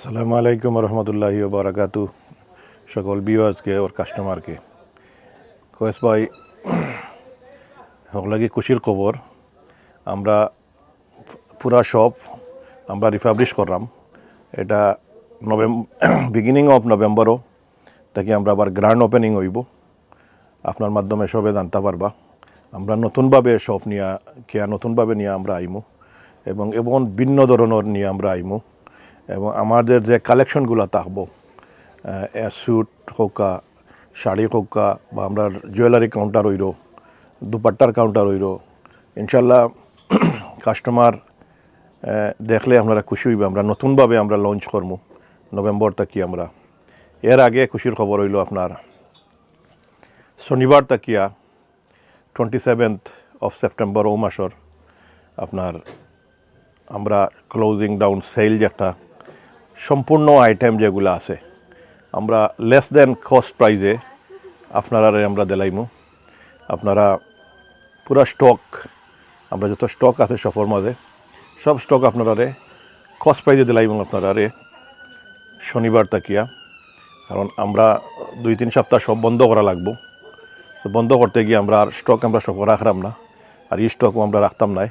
আসসালামু আলাইকুম রহমতুল্লাহি বারাকাতু। সকল বিওয়াজকে ওর কাস্টমারকে কয়েস ভাই সকলাগি খুশির খবর, আমরা পুরা শপ আমরা রিফাবলিশ করলাম এটা নভেম্বর বিগিনিং অফ নভেম্বরও তাকে আমরা আবার গ্র্যান্ড ওপেনিং হইব। আপনার মাধ্যমে সবে জানতে পারবা। আমরা নতুনভাবে শপ নিয়ে, কেয়া নতুনভাবে নিয়ে আমরা আইমু। এবং এবং ভিন্ন ধরনের নিয়ে আমরা আইমু। এবং আমাদের যে কালেকশনগুলো থাকব স্যুট হোকা শাড়ি হোকা বা আমরা জুয়েলারি কাউন্টার হইল দুপাট্টার কাউন্টার হইল ইনশাল্লাহ কাস্টমার দেখলে আপনারা খুশি হইবে। আমরা নতুনভাবে আমরা লঞ্চ করব নভেম্বর থাকি আমরা। এর আগে খুশির খবর হইল আপনার, শনিবার তাকিয়া টোয়েন্টি সেভেন্থ অফ সেপ্টেম্বর ও মাসর আপনার, আমরা ক্লোজিং ডাউন সেল যে একটা সম্পূর্ণ আইটেম যেগুলো আছে, আমরা লেস দেন কস্ট প্রাইজে আপনারা আমরা দেলাইমু। আপনারা পুরা স্টক আমরা যত স্টক আছে শপের মাঝে, সব স্টক আপনারা রে কস্ট প্রাইজে দিলাইমু আপনারা রে শনিবার তাকিয়া। কারণ আমরা দুই তিন সপ্তাহ সব বন্ধ করা লাগবো। তো বন্ধ করতে গিয়ে আমরা আর স্টক আমরা সব রাখলাম না। আর এই স্টকও আমরা রাখতাম নাই।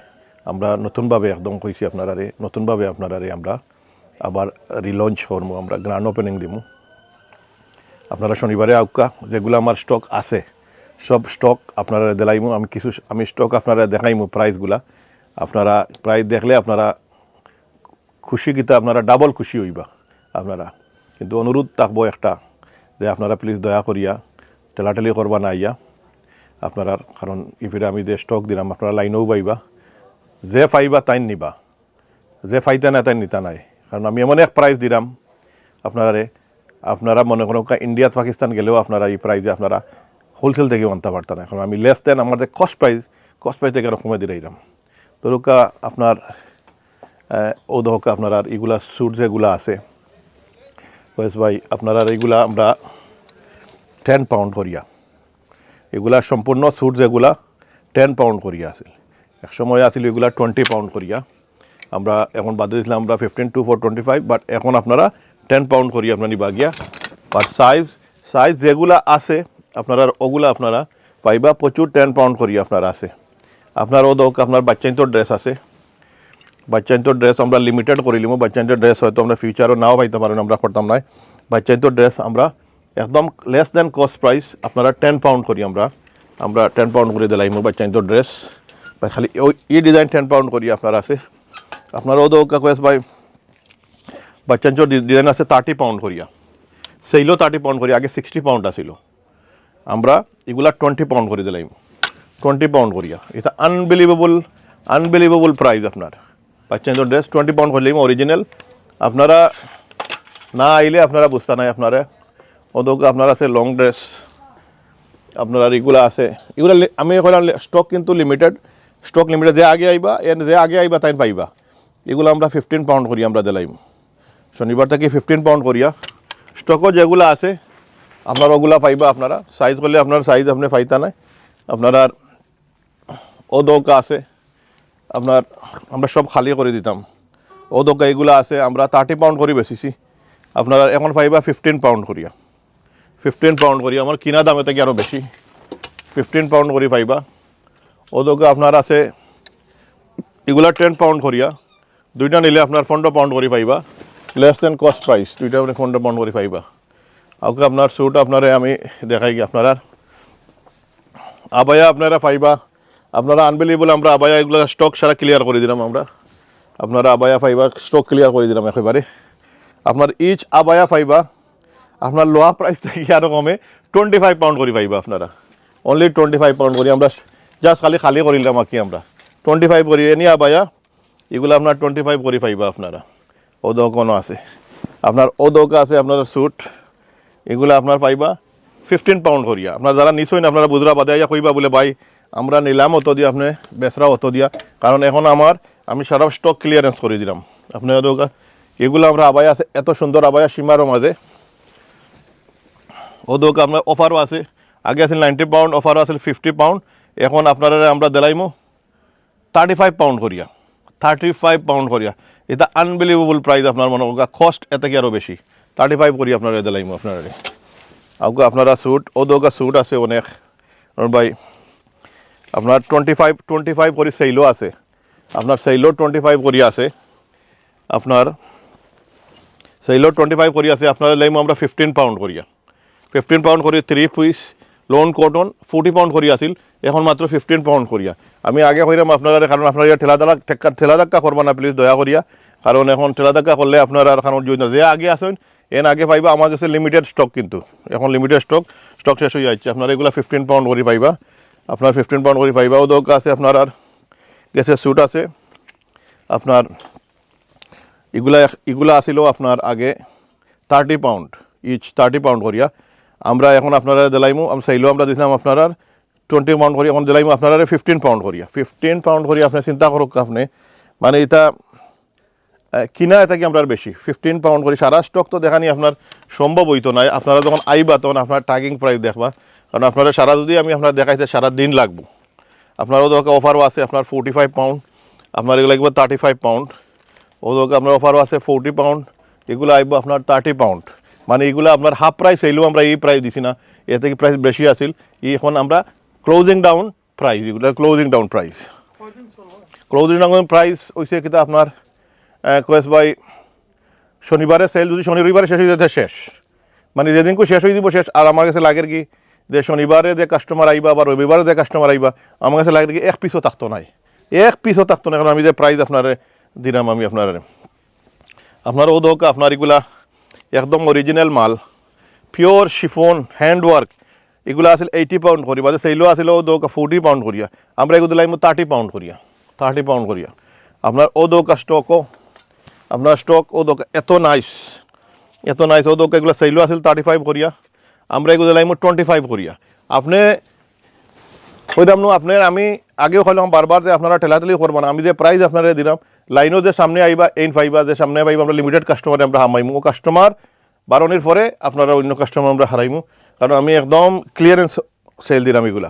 আমরা নতুনভাবে একদম কইছি আপনারারে, নতুনভাবে আপনারারে আমরা আবার রিলঞ্চ করব আমরা গ্র্যান্ড ওপেনিং দিমু। আপনারা শনিবারে আউকা, যেগুলো আমার স্টক আছে, সব স্টক আপনারা দেলাইমু আমি কিছু, আমি স্টক আপনারা দেখাইমু প্রাইসগুলা আপনারা প্রাইস দেখলে আপনারা খুশি কিতা আপনারা ডাবল খুশি হইবা, আপনারা। কিন্তু অনুরোধ থাকব একটা, যে আপনারা প্লিজ দয়া করিয়া, ঠেলাঠেলি করবা না ইয়া আপনারা, কারণ ইফিরে আমি যে স্টক দিলাম, আপনারা লাইনেও পাইবা। যে পাইবা তাই নিবা, যে ফাইতা না তাই নিতা নাই। কারণ আমি এমন এক প্রাইজ দিলাম, আপনারারে, আপনারা মনে করুন ইন্ডিয়া পাকিস্তান গেলেও আপনারা এই প্রাইজে আপনারা হোলসেল থেকে আনতে পারতেন এখন আমি লেস দেন যে কস্ট প্রাইস কস্ট প্রাইস থেকে কমে দিলাম। তোরকা আপনার ও দহকা আপনার এগুলা স্যুট যেগুলা আছে ওয়েস ভাই, আপনারা এইগুলা আমরা টেন পাউন্ড করিয়া, এগুলা সম্পূর্ণ স্যুট যেগুলা টেন পাউন্ড করিয়া আছিল। এক সময় আছিল এগুলা টোয়েন্টি পাউন্ড করিয়া। আমরা এখন বাদে দিয়েছিলাম আমরা fifteen two four twenty five but এখন আপনারা টেন পাউন্ড করি আপনার নিবা গিয়া। বাট সাইজ সাইজ যেগুলা আছে, আপনারা ওগুলা আপনারা পাইবা, প্রচুর টেন পাউন্ড করি আপনার আছে। আপনার ও দোক আপনার বাচ্চাইন্তর ড্রেস আছে। বাচ্চাইন্তর ড্রেস আমরা লিমিটেড করিলিমো বাচ্চাইন্তর ড্রেস হয়তো আমরা ফিউচারও নাও পাইতে পারেন, আমরা করতাম নাই। বাচ্চাইন্তর ড্রেস আমরা একদম লেস দেন কস্ট প্রাইস আপনারা টেন পাউন্ড করি আমরা। আমরা টেন পাউন্ড করে দিলাইমো বাচ্চাইন্তর ড্রেস খালি ওই, এই ডিজাইন টেন পাউন্ড করি আপনার আছে। আপনার ও দোক কয়েস ভাই বাচ্চাইন্তর ডিজাইন আছে থার্টি পাউন্ড করিয়া সেইলো থার্টি পাউন্ড করি আগে সিক্সটি পাউন্ড আছিল আমরা এগুলা টোয়েন্টি পাউন্ড করে দিলাম টোয়েন্টি পাউন্ড করিয়া এটা আনবিলিভেবল আনবিলিভেবল প্রাইস আপনার বাচ্চাদের ড্রেস টোয়েন্টি পাউন্ড করলেই অরিজিনাল আপনারা না আইলে আপনারা বুঝতে নাই আপনারা ওদক আপনার আছে লং ড্রেস আপনার এগুলা আছে এগুলা লি- আমি এখন স্টক কিন্তু লিমিটেড স্টক লিমিটেড যে আগে আইবা এর যে আগে আইবা তাই পাইবা এগুলো আমরা ফিফটিন পাউন্ড করি আমরা দিলাইম। শনিবার থেকে ফিফটিন পাউন্ড করিয়া স্টকও যেগুলো আছে, আপনার ওগুলা পাইবা আপনারা। সাইজ করলে আপনার সাইজ আপনি পাইতা নাই। আপনার ও দৌকা আছে, আপনার, আমরা সব খালি করে দিতাম। ও দৌকা এগুলো আছে, আমরা থার্টি পাউন্ড করে বেচিছি আপনার এখন পাইবা ফিফটিন পাউন্ড করিয়া ফিফটিন পাউন্ড করি, আমার কিনা দামে থেকে আরও বেশি। ফিফটিন পাউন্ড করে পাইবা। ও দৌকা আপনার আছে, এগুলা টেন পাউন্ড করিয়া দুইটা নিলে আপনার পনেরো পাউন্ড করে পাইবা। লেস দেন কস্ট প্রাইস দুইটা আপনি পনেরো পাউন্ড করে পাইবা। আউকে আপনার স্যুট আপনারে আমি দেখাই কি আপনারা। আবায়া আপনারা পাইবা। আপনারা আনবিলিবল আমরা আবায়া এগুলো স্টক সারা ক্লিয়ার করে দিলাম আমরা। আপনারা আবায়া পাইবা স্টক ক্লিয়ার করে দিলাম একেবারে আপনার ইচ আবায়া পাইবা। আপনার লোয়া প্রাইস থেকে আরও কমে টোয়েন্টি ফাইভ পাউন্ড করে পাইবা আপনারা। অনলি টোয়েন্টি ফাইভ পাউন্ড করি আমরা জাস্ট খালি খালি করিলাম আর কি আমরা। টোয়েন্টি ফাইভ করি এনি আবায়া এগুলো আপনার টোয়েন্টি ফাইভ করে পাইবা আপনারা। ও দোকানও আছে। আপনার ও আছে, আপনার স্যুট এগুলো আপনার পাইবা ফিফটিন পাউন্ড করিয়া। আপনার যারা নিশ্চয়ই না আপনারা বুঝরা বাদে আইয়া কইবা বলে, ভাই, আমরা নিলাম অত দিয়া, আপনি বেচরা অত দিয়া। কারণ এখন আমার, আমি সারা স্টক ক্লিয়ারেন্স করে দিলাম। আপনার দোকা এগুলো আমরা আবায়া আছে, এত সুন্দর আবায়া সীমারও মাঝে। ও দোকা আপনার অফারও আছে। আগে আছিল নাইনটি পাউন্ড অফারও আছিল ফিফটি পাউন্ড এখন আপনারা আমরা দিলাইমো থার্টি ফাইভ পাউন্ড করিয়া। থার্টি ফাইভ পাউন্ড করিয়া। এটা আনবিলিভেবল প্রাইস আপনার মনে হোক কস্ট এত কি আরও বেশি? থার্টি ফাইভ করি আপনার, এতে লাইম আপনার। আউকা আপনারা স্যুট ও দোকা স্যুট আছে অনেক। আর ভাই, আপনার টোয়েন্টি ফাইভ টোয়েন্টি ফাইভ করে সেইলও আছে। আপনার সেইলও টোয়েন্টি ফাইভ করি আছে। আপনার সেইলও টোয়েন্টি ফাইভ করি আছে, আপনার লাইম আমরা ফিফটিন পাউন্ড করিয়া। ফিফটিন পাউন্ড করি three piece lawn cotton forty pound করি আছিল। এখন মাত্র ফিফটিন পাউন্ড করিয়া। আমি আগে কইরাম আপনারা কারণ আপনারা ঠেলা দালা ঠেলা ধাক্কা করবা না প্লিজ দয়া করিয়া। কারণ এখন ঠেলা ধাক্কা করলে আপনারা আর কারণ যদি যে আগে আসেন এন আগে পাইবা, আমার কাছে লিমিটেড স্টক কিন্তু। এখন লিমিটেড স্টক স্টক শেষ হয়ে যাচ্ছে। আপনারা এগুলা ফিফটিন পাউন্ড করে পাইবা। আপনার ফিফটিন পাউন্ড করে পাইবা ও দোক আছে, আপনার আর গেছে স্যুট আছে। আপনার এগুলা এগুলা আসিল আপনার আগে thirty pound each thirty pound করিয়া। আমরা এখন আপনারা দিলাইমু, আমি চাইলেও আমরা দিছিলাম আপনার টোয়েন্টি পাউন্ড করি এখন দিলাইমু আপনারা ফিফটিন পাউন্ড করিয়া ফিফটিন পাউন্ড করি আপনি চিন্তা করুক আপনি। মানে এটা কিনা এটা কি আপনার বেশি? ফিফটিন পাউন্ড করি সারা স্টক তো দেখানি আপনার সম্ভব হইতো নাই আপনারা যখন আইবা তখন আপনার টার্গিং প্রাইস দেখবা। কারণ আপনারা সারা যদি আমি আপনার দেখাইতে সারা দিন লাগবো। আপনারও দরকার অফারও আছে, আপনার ফোর্টি ফাইভ পাউন্ড আপনার এগুলো লাগবে থার্টি ফাইভ পাউন্ড ও দরকার আপনার অফারও আছে ফোর্টি পাউন্ড এগুলো আসব আপনার থার্টি পাউন্ড মানে এগুলো আপনার হাফ প্রাইস এলেও আমরা এই প্রাইস দিছি না। এর থেকে প্রাইস বেশি আছিল? এখন আমরা ক্লোজিং ডাউন প্রাইস এগুলো closing down price closing down price হয়েছে কিন্তু আপনার কোয়েস বাই শনিবারে সেল যদি শনি রবিবারে শেষ হয়ে যেতে শেষ। মানে যেদিনকে শেষ হয়ে দিব শেষ। আর আমার কাছে লাগের কি, যে শনিবারে যে কাস্টমার আইবা বা রবিবারে যে কাস্টমার আইবা, আমার কাছে লাগে কি, এক পিসও থাকতো নাই। এক পিসও থাকতো না কারণ আমি যে প্রাইস আপনার দিলাম, আমি আপনার। আপনার ও দোক আপনার এগুলা একদম অরিজিনাল মাল। পিওর শিফোন হ্যান্ডওয়ার্ক এগুলো আছিল এইটি পাউন্ড করি বা সেইলো আছিল ও দোক ফোর্টি পাউন্ড করিয়া। আমরা এগুলো দিলাম থার্টি পাউন্ড করিয়া থার্টি পাউন্ড করিয়া। আপনার ও দোকা স্টকও আপনার স্টক ও দোকা এত নাইস এত নাইস ও দোকা এগুলো সেইলো আছিল থার্টি ফাইভ করিয়া। আমরা এগুলো দিলাম টোয়েন্টি ফাইভ করিয়া। আপনি কইলাম নো আপনার আমি আগেও কইলাম বারবার যে আপনারা ঠেলাঠেলি করবেন আমি যে প্রাইস আপনারা দিলাম, লাইনও যে সামনে আইবা এইন পাইবা, যে সামনে পাইবা আমরা লিমিটেড কাস্টমারে আমরা হামাইমু। ও কাস্টমার বারণের পরে আপনারা অন্য কাস্টমার আমরা হারাইমু। কারণ আমি একদম ক্লিয়ারেন্স সেল দিলাম এগুলা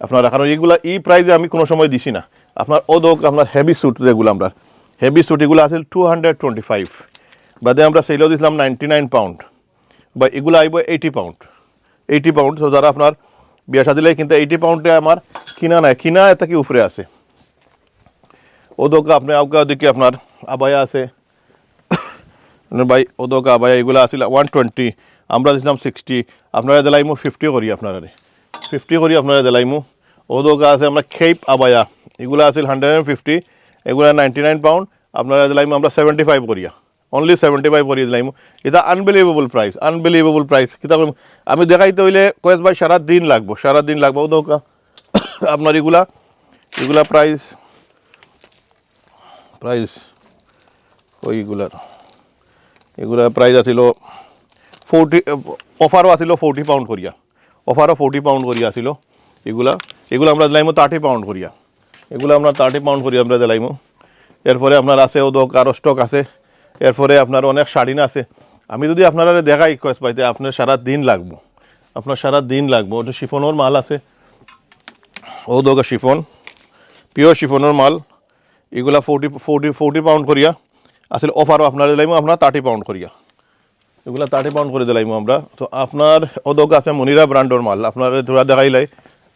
আপনারা, কারণ এইগুলা, এই প্রাইজে আমি কোনো সময় দিছি না। আপনার ও দোক আপনার হেভি স্যুট যেগুলো আমরা হেভি স্যুট এগুলো আছে টু হান্ড্রেড টোয়েন্টি ফাইভ বাদে আমরা সেলও দিছিলাম নাইনটি নাইন পাউন্ড বা এগুলো আইব এইটি পাউন্ড এইটি পাউন্ড তো যারা আপনার বিয়া সাদিলে কিন্তু এইটি পাউন্ডে আমার কিনা নাই। কিনা এটা কি উপরে আছে? ও দোকা আপনি আউকা দিকে আপনার আবায়া আছে। ভাই ও দোকা আবায়া এগুলো আছিল ওয়ান টোয়েন্টি আমরা দিছিলাম সিক্সটি আপনারা দিলাইমু ফিফটি করি আপনারা ফিফটি করি আপনারা দিলাইমু। ও দোকা আছে আমরা খেপ আবায়া। এগুলো আছিল হান্ড্রেড অ্যান্ড ফিফটি এগুলো নাইনটি নাইন পাউন্ড আপনারা দিলাইমু আমরা সেভেন্টি ফাইভ করিয়া অনলি সেভেন্টি ফাইভ করিয়ে দিলাইমু। এটা আনবিলিভেবল প্রাইস আনবিলিভেবল প্রাইস কিতা কইম? আমি দেখাইতে হইলে কয়েস ভাই, সারা দিন লাগবো, সারা দিন লাগবো ও আপনার এগুলা এগুলা প্রাইস প্রাইস ওইগুলার। এগুলা প্রাইস আছিল ফোর্টি, অফারও আছিল ফোর্টি পাউন্ড করিয়া। অফারও ফোর্টি পাউন্ড করিয়া আছিল এগুলা, এগুলো আমরা দিলাইমো থার্টি পাউন্ড করিয়া। এগুলো আমরা থার্টি পাউন্ড করিয়া আমরা দিলাইমো। এরপরে আপনার আছে ও দোক আরও স্টক আছে। এরপরে আপনার অনেক শাড়িন আছে। আমি যদি আপনারা দেখাই কয়েস পাইতে, আপনার সারা দিন লাগবো। আপনার সারা দিন লাগবো। ওটা শিফনের মাল আছে। ও দোক শিফন, পিওর শিফনের মাল। এগুলা ফোর্টি ফোর্টি ফোর্টি পাউন্ড করিয়া। আসলে অফারও আপনার দিলাইমো, আপনার থার্টি পাউন্ড করিয়া। এগুলা থার্টি পাউন্ড করে দিলাইমো আমরা। তো আপনার ওদক আছে মনিরা ব্র্যান্ডর মাল। আপনার ধরা দেখাইলাই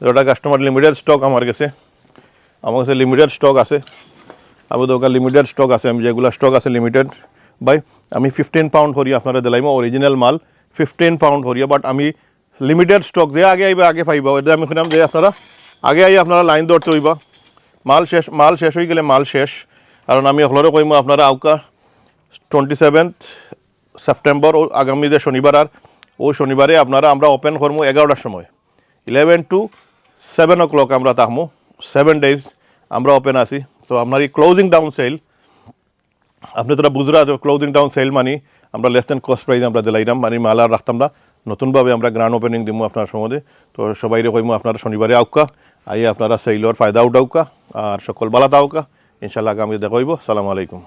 যেটা কাস্টমার লিমিটেড স্টক আমার কাছে। আমার কাছে লিমিটেড স্টক আছে। আমি দোকান লিমিটেড স্টক আছে। আমি যেগুলো স্টক আছে লিমিটেড বাই আমি ফিফটিন পাউন্ড করি আপনারা দিলাইমো অরিজিনাল মাল। ফিফটিন পাউন্ড করিয়া বাট আমি লিমিটেড স্টক যে আগে আইবা, আগে পাইবা। এটা আমি শুনাম যে আপনারা আগে আই আপনারা লাইন ধরতে হইবা মাল শেষ মাল শেষ হয়ে গেলে মাল শেষ। কারণ আমি আপনারও কইমো, আপনারা আউকা টোয়েন্টি সেভেন্থ সেপ্টেম্বর ও আগামী যে শনিবার আর, ও শনিবারে আপনারা, আমরা ওপেন করব এগারোটার সময়। Eleven to seven o'clock আমরা থাকব সেভেন ডেজ আমরা ওপেন আছি। সো আপনার এই ক্লোজিং ডাউন সেল আপনি তোরা বুঝরা ক্লোজিং ডাউন সেল মানি আমরা লেস দেন কস্ট প্রাইস আমরা দিলাইলাম। মানে মাল আর রাখতাম না নতুনভাবে আমরা গ্রান্ড ওপেনিং দিব আপনার সমাজে। তো সবাই কইমু, আপনারা শনিবারে আউকা, আইয়ে আপনারা সেইলর ফায়দা উঠাউকা, আর সকল বালা দাউকা ইনশাল্লাহ আগামী দেখা হইব। সালাম আলাইকুম।